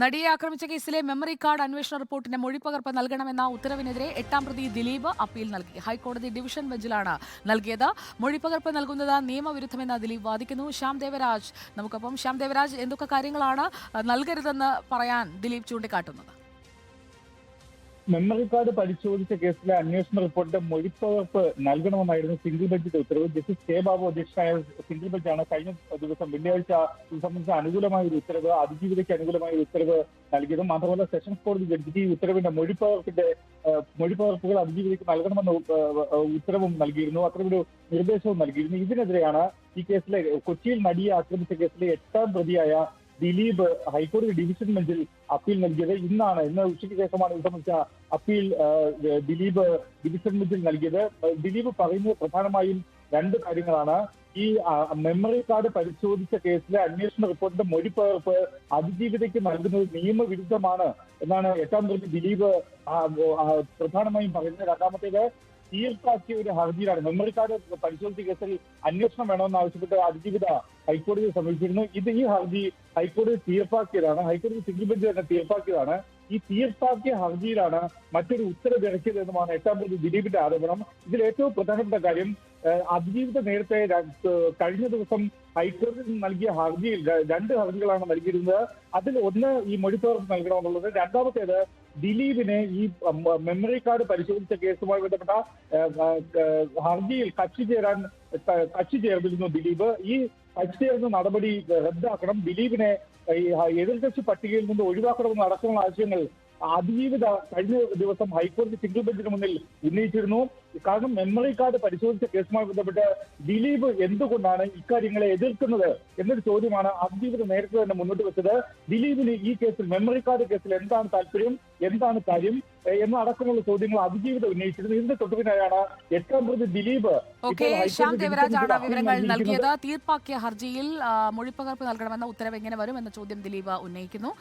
നടിയെ ആക്രമിച്ച കേസിലെ മെമ്മറി കാർഡ് അന്വേഷണ റിപ്പോർട്ടിന്റെ മൊഴിപ്പകർപ്പ് നൽകണമെന്ന ഉത്തരവിനെതിരെ എട്ടാം പ്രതി ദിലീപ് അപ്പീൽ നൽകി. ഹൈക്കോടതി ഡിവിഷൻ ബെഞ്ചിലാണ് നൽകിയത്. മൊഴിപ്പകർപ്പ് നൽകുന്നത് നിയമവിരുദ്ധമെന്ന് ദിലീപ് വാദിക്കുന്നു. ശ്യാം ദേവരാജ് നമുക്കൊപ്പം ശ്യാം ദേവരാജ് എന്തൊക്കെ കാര്യങ്ങളാണ് നൽകരുതെന്ന് പറയാൻ ദിലീപ് ചൂണ്ടിക്കാട്ടുന്നത്? മെമ്മറി കാർഡ് പരിശോധിച്ച കേസിലെ അന്വേഷണ റിപ്പോർട്ടിന്റെ മൊഴിപ്പകർപ്പ് നൽകണമെന്നായിരുന്നു സിംഗിൾ ബെഞ്ചിന്റെ ഉത്തരവ്. ജസ്റ്റിസ് കെ ബാബു അധ്യക്ഷനായ സിംഗിൾ ബെഞ്ചാണ് കഴിഞ്ഞ ദിവസം വെള്ളിയാഴ്ച ഇത് സംബന്ധിച്ച അനുകൂലമായ ഒരു ഉത്തരവ് അതിജീവിതയ്ക്ക് അനുകൂലമായ ഒരു ഉത്തരവ് നൽകിയത് മാത്രമല്ല സെഷൻസ് കോടതി ജഡ്ജി ഈ ഉത്തരവിന്റെ മൊഴിപ്പകർപ്പിന്റെ മൊഴിപ്പകർപ്പുകൾ അതിജീവിതയ്ക്ക് നൽകണമെന്ന ഉത്തരവും നൽകിയിരുന്നു. അത്തരമൊരു നിർദ്ദേശവും നൽകിയിരുന്നു. ഇതിനെതിരെയാണ് ഈ കേസിലെ കൊച്ചിയിൽ നടിയെ ആക്രമിച്ച കേസിലെ എട്ടാം പ്രതിയായ ദിലീപ് ഹൈക്കോടതി ഡിവിഷൻ ബെഞ്ചിൽ അപ്പീൽ നൽകിയത് ഇന്നാണ്. ഇന്ന് ഉച്ചയ്ക്ക് ശേഷമാണ് ഇത് സംബന്ധിച്ച അപ്പീൽ ദിലീപ് ഡിവിഷൻ ബെഞ്ചിൽ നൽകിയത്. ദിലീപ് പറയുന്നത് പ്രധാനമായും രണ്ട് കാര്യങ്ങളാണ്. ഈ മെമ്മറി കാർഡ് പരിശോധിച്ച കേസിലെ അന്വേഷണ റിപ്പോർട്ടിന്റെ മൊഴിപ്പകർപ്പ് അതിജീവിതയ്ക്ക് നൽകുന്നത് നിയമവിരുദ്ധമാണ് എന്നാണ് എട്ടാം പ്രതി ദിലീപ് പ്രധാനമായും പറയുന്നത്. രണ്ടാമത്തേത് തീർപ്പാക്കിയ ഒരു ഹർജിയിലാണ്. മെമ്മറി കാർഡ് പരിശോധിച്ച കേസിൽ അന്വേഷണം വേണമെന്ന് ആവശ്യപ്പെട്ട് അതിജീവിത ഹൈക്കോടതിയെ സമീപിച്ചിരുന്നു. ഇത് ഈ ഹർജി ഹൈക്കോടതി തീർപ്പാക്കിയതാണ്. ഹൈക്കോടതി സിംഗിൾ ബെഞ്ച് തന്നെ തീർപ്പാക്കിയതാണ്. ഈ തീർപ്പാക്കിയ ഹർജിയിലാണ് മറ്റൊരു ഉത്തരവ് ഇറക്കിയതെന്നുമാണ് എട്ടാം പ്രതി ദിലീപിന്റെ ആരോപണം. ഇതിൽ ഏറ്റവും പ്രധാനപ്പെട്ട കാര്യം അതിജീവിത നേരത്തെ കഴിഞ്ഞ ദിവസം ഹൈക്കോടതി നൽകിയ ഹർജിയിൽ രണ്ട് ഹർജികളാണ് നൽകിയിരുന്നത്. അതിൽ ഒന്ന് ഈ മൊഴിപ്പകർപ്പ് നൽകണമെന്നുള്ളത് രണ്ടാമത്തേത് ദിലീപിനെ ഈ മെമ്മറി കാർഡ് പരിശോധിച്ച കേസുമായി ബന്ധപ്പെട്ട ഹർജിയിൽ കക്ഷി ചേരാൻ കക്ഷി ചേർന്നിരുന്നു ദിലീപ്. ഈ കക്ഷി ചേർന്ന നടപടി റദ്ദാക്കണം. ദിലീപിനെ എതിർകക്ഷി പട്ടികയിൽ നിന്ന് ഒഴിവാക്കണമെന്ന് അടക്കമുള്ള ആശയങ്ങൾ അതിജീവിത കഴിഞ്ഞ ദിവസം ഹൈക്കോടതി സിംഗിൾ ബെഞ്ചിന് മുന്നിൽ ഉന്നയിച്ചിരുന്നു. കാരണം മെമ്മറി കാർഡ് പരിശോധിച്ച കേസുമായി ബന്ധപ്പെട്ട് ദിലീപ് എന്തുകൊണ്ടാണ് ഇക്കാര്യങ്ങളെ എതിർക്കുന്നത് എന്നൊരു ചോദ്യമാണ് അതിജീവിത നേരത്തെ തന്നെ മുന്നോട്ട് വെച്ചത്. ദിലീപിന് ഈ കേസിൽ മെമ്മറി കാർഡ് കേസിൽ എന്താണ് താല്പര്യം? എന്താണ് കാര്യം? ഏഹ് എന്ന അടക്കമുള്ള ചോദ്യങ്ങൾ അതിജീവിതം ഉന്നയിച്ചിരുന്നു ഇതിന്റെ തൊട്ടുപിന്നായാണ് എട്ടാം പ്രതി ദിലീപ് ഓക്കെ ശ്യാം വിവരങ്ങൾ. നൽകിയത്. തീർപ്പാക്കിയ ഹർജിയിൽ മൊഴിപ്പകർപ്പ് നൽകണമെന്ന ഉത്തരവ് എങ്ങനെ വരും എന്ന ചോദ്യം ദിലീപ് ഉന്നയിക്കുന്നു.